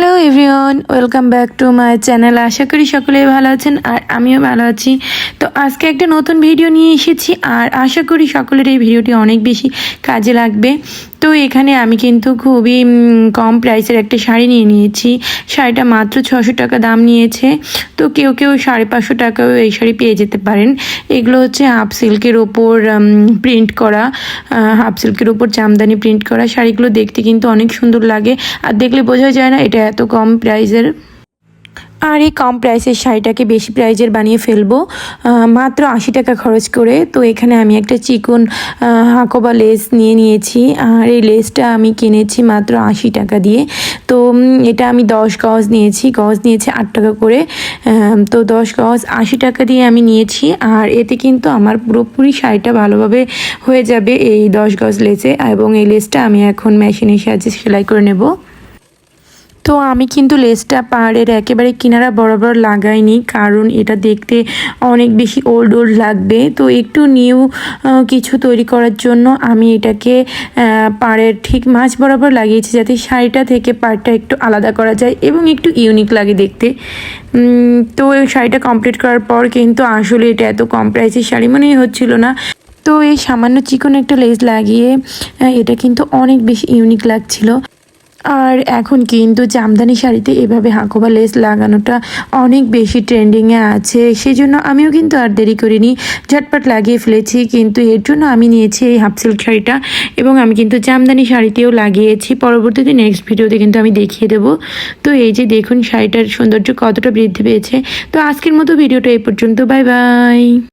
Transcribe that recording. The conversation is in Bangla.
Hello everyone welcome back to my channel আশা করি সকলেই ভালো আছেন, আর আমিও ভালো আছি। আজকে একটা নতুন ভিডিও নিয়ে এসেছি আর আশা করি সকলের এই ভিডিওটি অনেক বেশি কাজে লাগবে। তো এখানে আমি কিন্তু খুবই কম প্রাইসের একটা শাড়ি নিয়ে নিয়েছি। শাড়িটা মাত্র ছশো টাকা দাম নিয়েছে। তো কেউ কেউ সাড়ে পাঁচশো টাকাও এই শাড়ি পেয়ে যেতে পারেন। এগুলো হচ্ছে হাফ সিল্কের ওপর প্রিন্ট করা হাফ সিল্কের ওপর জামদানি প্রিন্ট করা। শাড়িগুলো দেখতে কিন্তু অনেক সুন্দর লাগে। আর দেখলে বোঝা যায় না এটা এত কম প্রাইসের আর এই কম প্রাইসের শাড়িটাকে বেশি প্রাইজের বানিয়ে ফেলব। মাত্র আশি টাকা খরচ করে। তো এখানে আমি একটা চিকন হাকোবা লেস নিয়ে নিয়েছি। আর এই লেসটা আমি কিনেছি মাত্র আশি টাকা দিয়ে। তো এটা আমি দশ গজ নিয়েছি। গজ নিয়েছি আট টাকা করে। তো দশ গজ আশি টাকা দিয়ে আমি নিয়েছি। আর এতে কিন্তু আমার পুরোপুরি শাড়িটা ভালোভাবে হয়ে যাবে এই দশ গজ লেসে এবং এই লেসটা আমি এখন মেশিনের সাহায্যে সেলাই করে নেব। তো আমি কিন্তু লেসটা পাহাড়ের একেবারে কিনারা বরাবর লাগাইনি, কারণ এটা দেখতে অনেক বেশি ওল্ড ওল্ড লাগবে। তো একটু নিউ কিছু তৈরি করার জন্য আমি এটাকে পাড়ের ঠিক মাছ বরাবর লাগিয়েছি যাতে শাড়িটা থেকে পাড়টা একটু আলাদা করা যায় এবং একটু ইউনিক লাগে দেখতে। তো শাড়িটা কমপ্লিট করার পর কিন্তু আসলে এটা এত কম প্রাইসের শাড়ি মনেই হচ্ছিল না। তো এই সামান্য চিকন একটা লেস লাগিয়ে এটা কিন্তু অনেক বেশি ইউনিক লাগছিল। আর এখন কিন্তু জামদানি শাড়িতে এভাবে হাঁকোবা লেস লাগানোটা অনেক বেশি ট্রেন্ডিংয়ে আছে। সেই জন্য আমিও কিন্তু আর দেরি করিনি। ঝটপট লাগিয়ে ফেলেছি, কিন্তু এর জন্য আমি নিয়েছি এই হাফ সিল্ক শাড়িটা এবং আমি কিন্তু জামদানি শাড়িতেও লাগিয়েছি। পরবর্তীতে নেক্সট ভিডিওতে কিন্তু আমি দেখিয়ে দেবো। তো এই যে দেখুন, শাড়িটার সৌন্দর্য কতটা বৃদ্ধি পেয়েছে। তো আজকের মতো ভিডিওটা এই পর্যন্ত। Bye bye